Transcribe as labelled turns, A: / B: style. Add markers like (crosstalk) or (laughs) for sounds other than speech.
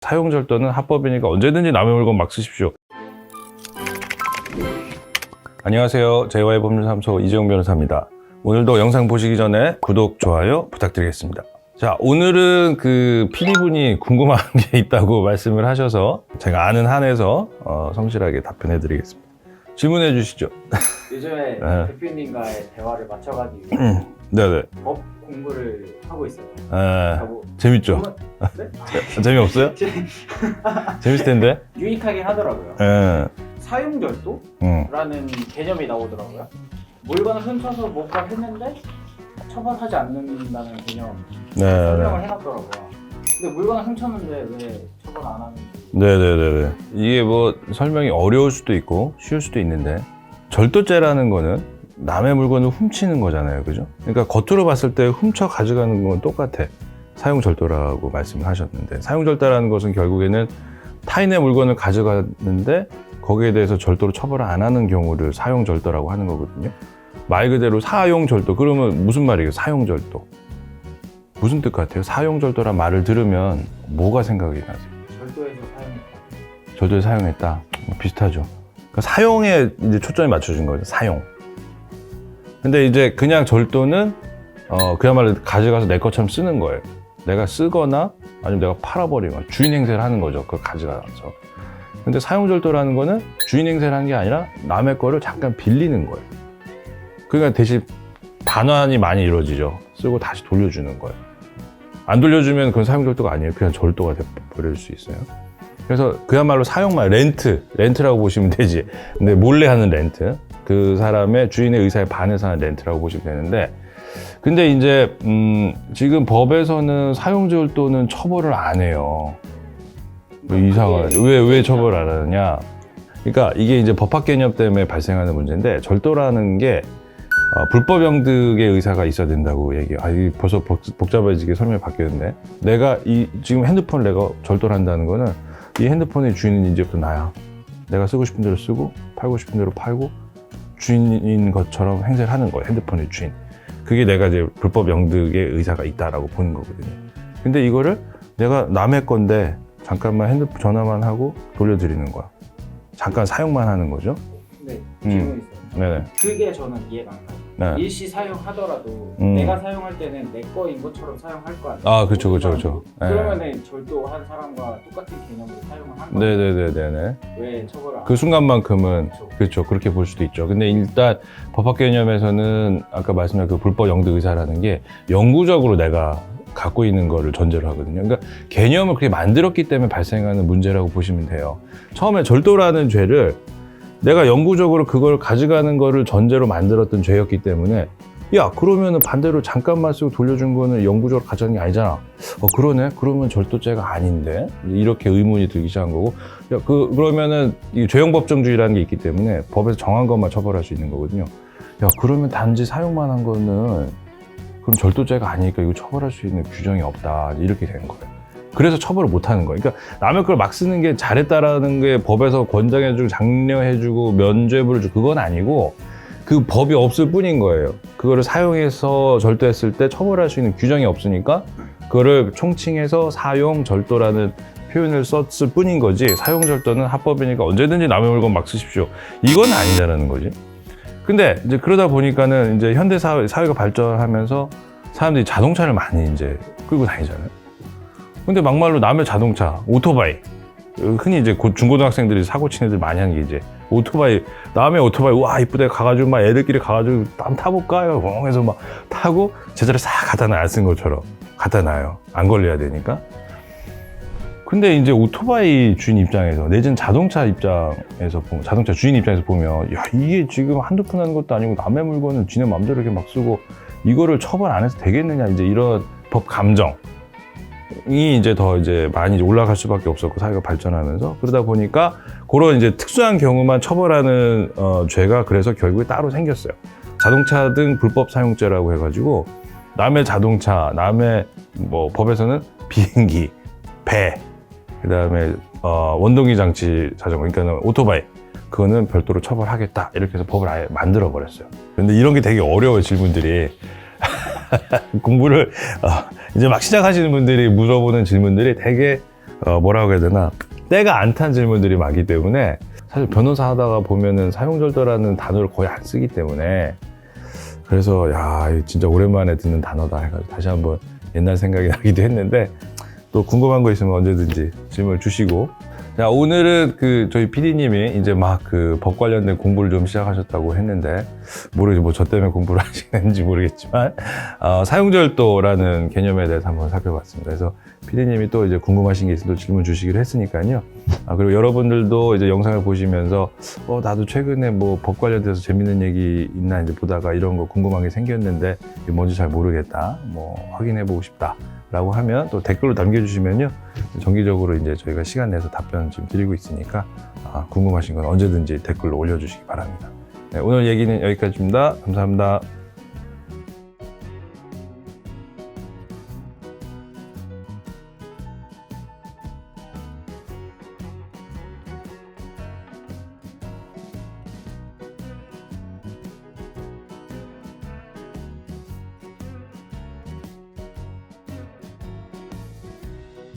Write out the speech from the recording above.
A: 사용절도는 합법이니까 언제든지 남의 물건 막 쓰십시오. 안녕하세요. 제와의 법률사무소 이재용 변호사입니다. 오늘도 영상 보시기 전에 구독, 좋아요 부탁드리겠습니다. 자, 오늘은 그 PD분이 궁금한 (laughs) 게 있다고 말씀을 하셔서 제가 아는 한에서 어, 성실하게 답변해 드리겠습니다. 질문해 주시죠.
B: 요즘에
A: 네.
B: 대표님과의 대화를 맞춰가기 위해
A: 음, 네네.
B: 법 공부를 하고 있어요.
A: 에,
B: 하고
A: 재밌죠?
B: 그러면- 네? (laughs)
A: 재미없어요? (laughs) (laughs) 재밌을 텐데?
B: 유익하게 하더라고요.
A: 에,
B: 사용절도라는
A: 음.
B: 개념이 나오더라고요. 물건을 훔쳐서 뭔가 했는데 처벌하지 않는다는 개념
A: 네,
B: 설명을
A: 네.
B: 해놨더라고요. 근데 물건을 훔쳤는데 왜 처벌 안 하는지
A: 네네네네. 이게 뭐 설명이 어려울 수도 있고 쉬울 수도 있는데 절도죄라는 거는 남의 물건을 훔치는 거잖아요. 그죠? 그러니까 겉으로 봤을 때 훔쳐 가져가는 건 똑같아. 사용절도라고 말씀을 하셨는데 사용절도라는 것은 결국에는 타인의 물건을 가져갔는데 거기에 대해서 절도로 처벌을 안 하는 경우를 사용절도라고 하는 거거든요. 말 그대로 사용절도. 그러면 무슨 말이에요? 사용절도. 무슨 뜻 같아요? 사용절도란 말을 들으면 뭐가 생각이 나세요?
B: 절도에서 사용했다.
A: 절도에 사용했다. 뭐 비슷하죠. 그러니까 사용에 이제 초점이 맞춰진 거죠. 사용. 근데 이제 그냥 절도는 어 그야말로 가져가서 내 것처럼 쓰는 거예요. 내가 쓰거나 아니면 내가 팔아버리거나 주인 행세를 하는 거죠. 그걸 가져가서. 근데 사용 절도라는 거는 주인 행세를 하는 게 아니라 남의 거를 잠깐 빌리는 거예요. 그러니까 대신 반환이 많이 이루어지죠. 쓰고 다시 돌려주는 거예요. 안 돌려주면 그건 사용 절도가 아니에요. 그냥 절도가 돼버릴 수 있어요. 그래서 그야말로 사용말 렌트 렌트라고 보시면 되지 근데 몰래 하는 렌트 그 사람의 주인의 의사에 반해서 하는 렌트라고 보시면 되는데 근데 이제 음 지금 법에서는 사용절도는 처벌을 안 해요 왜 이상하게 왜왜 처벌 안 하느냐 그러니까 이게 이제 법학 개념 때문에 발생하는 문제인데 절도라는 게 어, 불법 영득의 의사가 있어야 된다고 얘기해요. 아, 이 벌써 복, 복잡해지게 설명이 바뀌었는데 내가 이 지금 핸드폰을 내가 절도를 한다는 거는 이 핸드폰의 주인은 이제부터 나야. 내가 쓰고 싶은 대로 쓰고 팔고 싶은 대로 팔고 주인인 것처럼 행세를 하는 거예요. 핸드폰의 주인. 그게 내가 이제 불법 영득의 의사가 있다라고 보는 거거든요. 근데 이거를 내가 남의 건데 잠깐만 핸드폰 전화만 하고 돌려드리는 거야. 잠깐 사용만 하는 거죠.
B: 네,
A: 음.
B: 질문 있어요.
A: 네네.
B: 그게 저는 이해가 안 가요.
A: 네.
B: 일시 사용하더라도
A: 음.
B: 내가 사용할 때는 내 거인 것처럼 사용할 거 아니에요?
A: 아, 그쵸, 그쵸, 그쵸. 네.
B: 그러면은 절도한 사람과 똑같은 개념으로 사용을 한 거예요.
A: 네네네네네.
B: 왜 처벌을 안
A: 그 순간만큼은
B: 그쵸.
A: 그렇죠 그렇게 볼 수도 있죠. 근데 일단 법학 개념에서는 아까 말씀드린 그 불법 영득 의사라는 게 영구적으로 내가 갖고 있는 거를 전제로 하거든요. 그러니까 개념을 그렇게 만들었기 때문에 발생하는 문제라고 보시면 돼요. 처음에 절도라는 죄를 내가 영구적으로 그걸 가져가는 거를 전제로 만들었던 죄였기 때문에 야 그러면은 반대로 잠깐만 쓰고 돌려준 거는 영구적으로 가져가는 게 아니잖아. 어 그러네. 그러면 절도죄가 아닌데 이렇게 의문이 들기 시작한 거고 야, 그, 그러면은 이 죄형법정주의라는 게 있기 때문에 법에서 정한 것만 처벌할 수 있는 거거든요. 야, 그러면 단지 사용만 한 거는 그럼 절도죄가 아니니까 이거 처벌할 수 있는 규정이 없다. 이렇게 되는 거예요. 그래서 처벌을 못 하는 거예요. 그러니까 남의 걸 막 쓰는 게 잘했다라는 게 법에서 권장해주고 장려해주고 면죄부를 주고 그건 아니고 그 법이 없을 뿐인 거예요. 그거를 사용해서 절도했을 때 처벌할 수 있는 규정이 없으니까 그거를 총칭해서 사용 절도라는 표현을 썼을 뿐인 거지 사용 절도는 합법이니까 언제든지 남의 물건 막 쓰십시오. 이건 아니다라는 거지. 근데 이제 그러다 보니까 는 이제 현대 사회, 사회가 발전하면서 사람들이 자동차를 많이 이제 끌고 다니잖아요. 근데 막말로 남의 자동차, 오토바이. 흔히 이제 고- 중고등학생들이 사고 친 애들 많이 하는 게 이제 오토바이, 남의 오토바이, 와, 이쁘다 가가지고 막 애들끼리 가가지고 한번 타볼까요? 멍 해서 막 타고 제자리에 싹 갖다 놔, 안 쓴 것처럼. 갖다 놔요. 안 걸려야 되니까. 근데 이제 오토바이 주인 입장에서 내지는 자동차 입장에서 보면 자동차 주인 입장에서 보면 야 이게 지금 한두 푼 하는 것도 아니고 남의 물건을 지네 맘대로 이렇게 막 쓰고 이거를 처벌 안 해서 되겠느냐 이제 이런 법 감정 이 이제 더 이제 많이 올라갈 수밖에 없었고 사회가 발전하면서 그러다 보니까 그런 이제 특수한 경우만 처벌하는 어, 죄가 그래서 결국에 따로 생겼어요. 자동차 등 불법 사용죄라고 해가지고 남의 자동차, 남의 뭐 법에서는 비행기, 배, 그다음에 어, 원동기 장치 자전거, 그러니까 오토바이 그거는 별도로 처벌하겠다 이렇게 해서 법을 아예 만들어 버렸어요. 근데 이런 게 되게 어려워요 질문들이 (laughs) 공부를 어, 이제 막 시작하시는 분들이 물어보는 질문들이 되게 어, 뭐라고 해야 되나? 때가 안 탄 질문들이 많기 때문에 사실 변호사 하다가 보면은 사용절도라는 단어를 거의 안 쓰기 때문에 그래서 야 진짜 오랜만에 듣는 단어다 해가지고 다시 한번 옛날 생각이 (laughs) 나기도 했는데 또 궁금한 거 있으면 언제든지 질문을 주시고 자 오늘은 그 저희 PD님이 이제 막 그 법 관련된 공부를 좀 시작하셨다고 했는데 모르겠죠 뭐저 때문에 공부를 (laughs) 하시는지 모르겠지만 어, 사용절도라는 개념에 대해서 한번 살펴봤습니다. 그래서 PD님이 또 이제 궁금하신 게 있으면 또 질문 주시기로 했으니까요. 아, 그리고 여러분들도 이제 영상을 보시면서 어, 나도 최근에 뭐 법 관련돼서 재밌는 얘기 있나 이제 보다가 이런 거 궁금한 게 생겼는데 뭔지 잘 모르겠다. 뭐 확인해 보고 싶다. 라고 하면 또 댓글로 남겨주시면요. 정기적으로 이제 저희가 시간 내서 답변 지금 드리고 있으니까 아, 궁금하신 건 언제든지 댓글로 올려주시기 바랍니다. 네, 오늘 얘기는 여기까지입니다. 감사합니다.